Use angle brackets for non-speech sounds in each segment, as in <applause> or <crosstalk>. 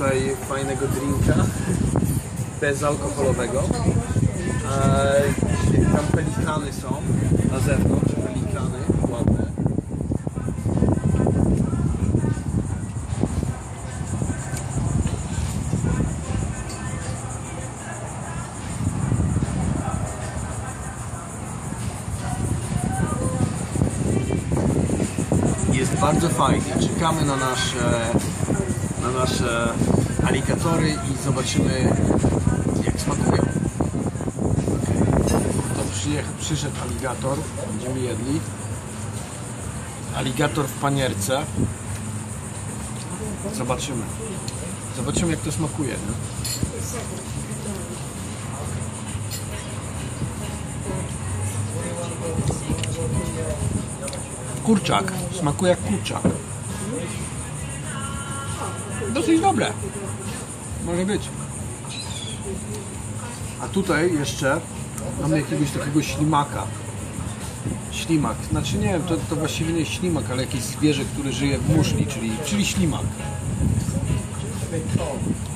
tutaj fajnego drinka bezalkoholowego. E, tam pelikany są na zewnątrz, pelikany ładne. Jest bardzo fajnie. Czekamy na nasze, na nasze aligatory i zobaczymy jak smakują. To przyszedł aligator, będziemy jedli. Aligator w panierce. Zobaczymy. Zobaczymy jak to smakuje. Nie? Kurczak. Smakuje jak kurczak. Dosyć dobre. Może być. A tutaj jeszcze mamy jakiegoś takiego ślimaka. Ślimak. Znaczy nie wiem, to, to właściwie nie ślimak, ale jakieś zwierzę, które żyje w muszli, czyli, czyli ślimak.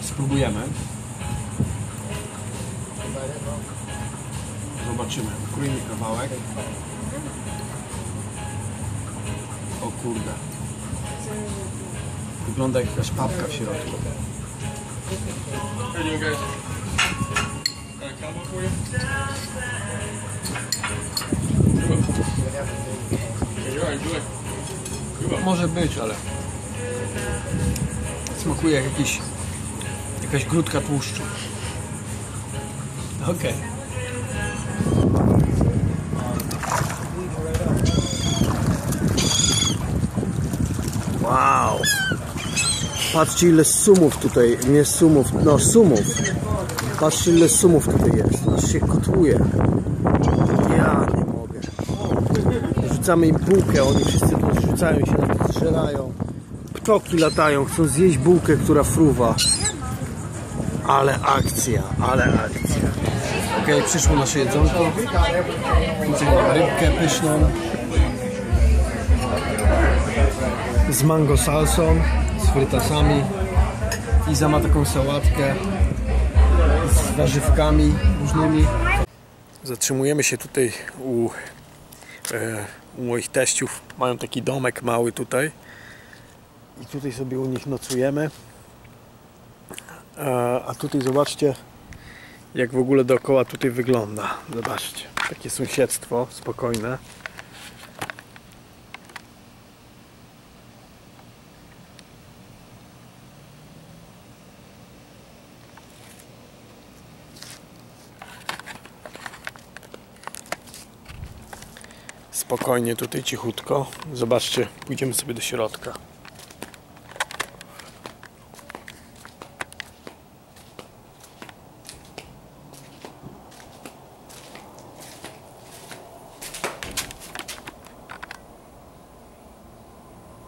Spróbujemy. Zobaczymy. Ukrójmy kawałek. O kurde. Wygląda jak jakaś papka w środku. Może być, ale smakuje jak jakiś, jakaś grudka tłuszczu. Okej. Wow. Patrzcie ile sumów tutaj, nie sumów, no sumów. Patrzcie ile sumów tutaj jest, aż się kotłuje. Ja nie mogę. Rzucamy im bułkę, oni wszyscy tu rzucają się na to, strzelają. Ptoki latają, chcą zjeść bułkę, która fruwa. Ale akcja, ale akcja. Okej, przyszło nasze jedzonko. Tutaj mamy rybkę pyszną. Z mango salsą, frytasami. Iza ma taką sałatkę z warzywkami różnymi. Zatrzymujemy się tutaj u e, u moich teściów. Mają taki domek mały tutaj. I tutaj sobie u nich nocujemy. A, a tutaj zobaczcie jak w ogóle dookoła tutaj wygląda. Zobaczcie, takie sąsiedztwo spokojne spokojnie tutaj cichutko. Zobaczcie, pójdziemy sobie do środka.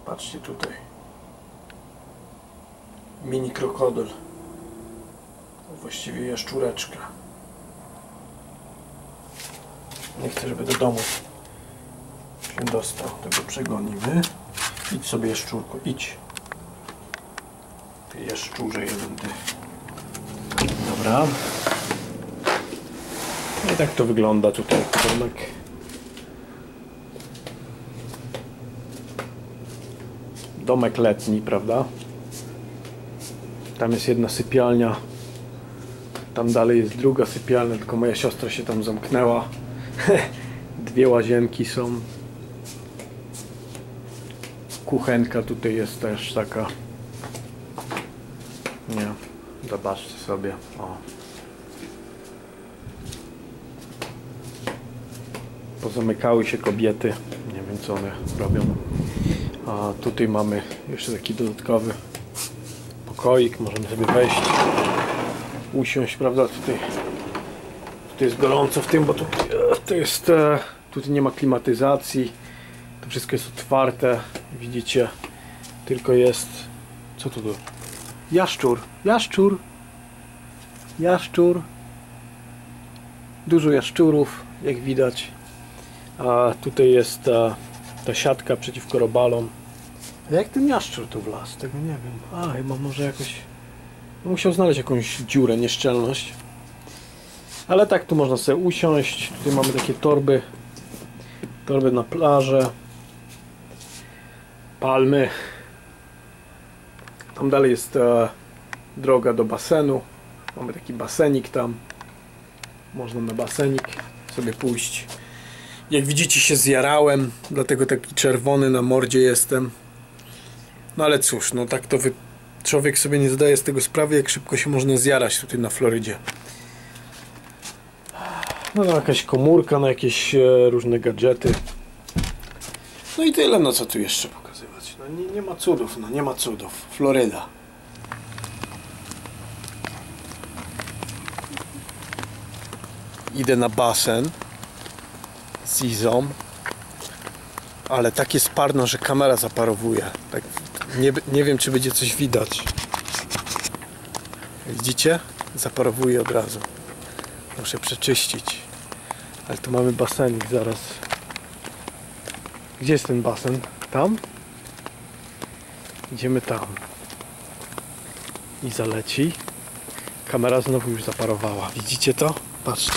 Patrzcie tutaj. Mini krokodyl. Właściwie jaszczureczka. Nie chcę, żeby do domu się dostał. Tego przegonimy. Idź sobie jaszczurko, idź. Ty jaszczurze jeden ty. Dobra. No i tak to wygląda tutaj domek. Domek letni, prawda? Tam jest jedna sypialnia. Tam dalej jest druga sypialnia, tylko moja siostra się tam zamknęła. <laughs> Dwie łazienki są. Kuchenka tutaj jest też taka. Nie, zobaczcie sobie. O. Pozamykały się kobiety. Nie wiem co one robią. A tutaj mamy jeszcze taki dodatkowy pokoik. Możemy sobie wejść, usiąść, prawda? Tutaj, tutaj jest gorąco w tym, bo tu, to jest, e, tutaj nie ma klimatyzacji. To wszystko jest otwarte. Widzicie, tylko jest. Co tu? Jaszczur, jaszczur, jaszczur. Dużo jaszczurów, jak widać. A tutaj jest ta, ta siatka przeciwko robalom. A jak ten jaszczur tu wlazł? Tego nie wiem. A, chyba może jakoś Musiał znaleźć jakąś dziurę, nieszczelność. Ale tak tu można sobie usiąść. Tutaj mamy takie torby. Torby na plażę. Palmy. Tam dalej jest e, droga do basenu. Mamy taki basenik tam. Można na basenik sobie pójść. Jak widzicie się zjarałem, dlatego taki czerwony na mordzie jestem. No ale cóż, no tak to wy... człowiek sobie nie zdaje z tego sprawy, jak szybko się można zjarać tutaj na Florydzie. No jakaś komórka na jakieś e, różne gadżety. No i tyle, no co tu jeszcze. No nie, nie ma cudów, no nie ma cudów. Floryda. Idę na basen z Izą, ale tak jest parno, że kamera zaparowuje. Tak, nie, nie wiem, czy będzie coś widać. Widzicie? Zaparowuje od razu. Muszę przeczyścić. Ale tu mamy basenik zaraz. Gdzie jest ten basen? Tam? Idziemy tam. I zaleci. Kamera znowu już zaparowała. Widzicie to? Patrzcie.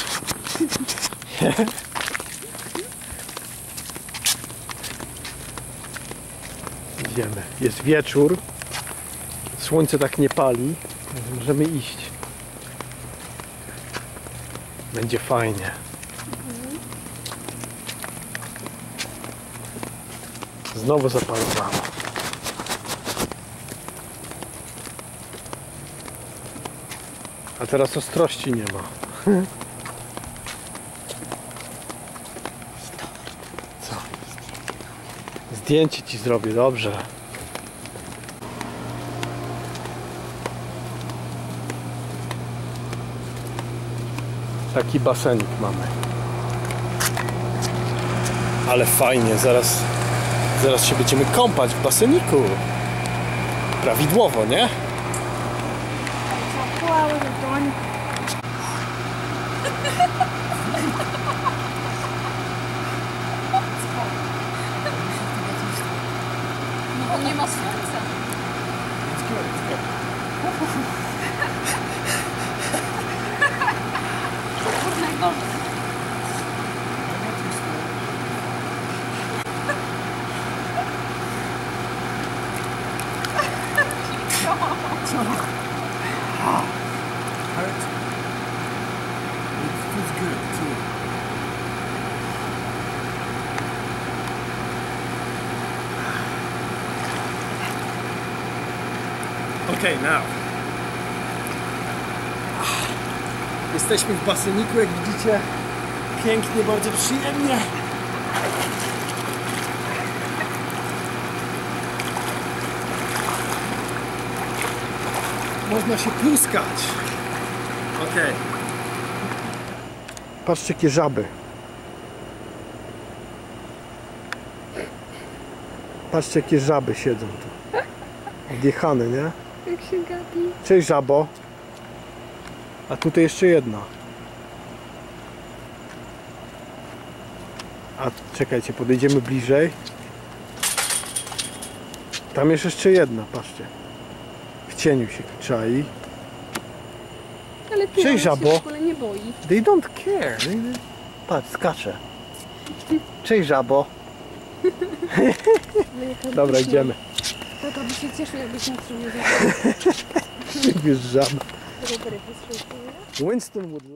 <laughs> Idziemy. Jest wieczór. Słońce tak nie pali. Możemy iść. Będzie fajnie. Znowu zaparowała. A teraz ostrości nie ma. Co? Zdjęcie ci zrobię, dobrze. Taki basenik mamy. Ale fajnie, zaraz, zaraz się będziemy kąpać w baseniku. Prawidłowo, nie? Okay, now. Jesteśmy w baseniku, jak widzicie. Pięknie, bardzo przyjemnie. Można się pluskać. Okej. Patrzcie, jakie żaby. Patrzcie, jakie żaby siedzą tu. Odjechane, nie? Jak się gapi. Cześć żabo. A tutaj jeszcze jedna. A czekajcie, podejdziemy bliżej. Tam jest jeszcze jedna, patrzcie. W cieniu się czai. Ale Cześć, pies się żabo. w ogóle nie boi. They don't care. Patrz, skacze. Cześć żabo. Jaka Dobra, idziemy. Tata by się cieszył, jakbyś na nie zabrał. Wiesz, żaba. little bit of history for you. Winston would.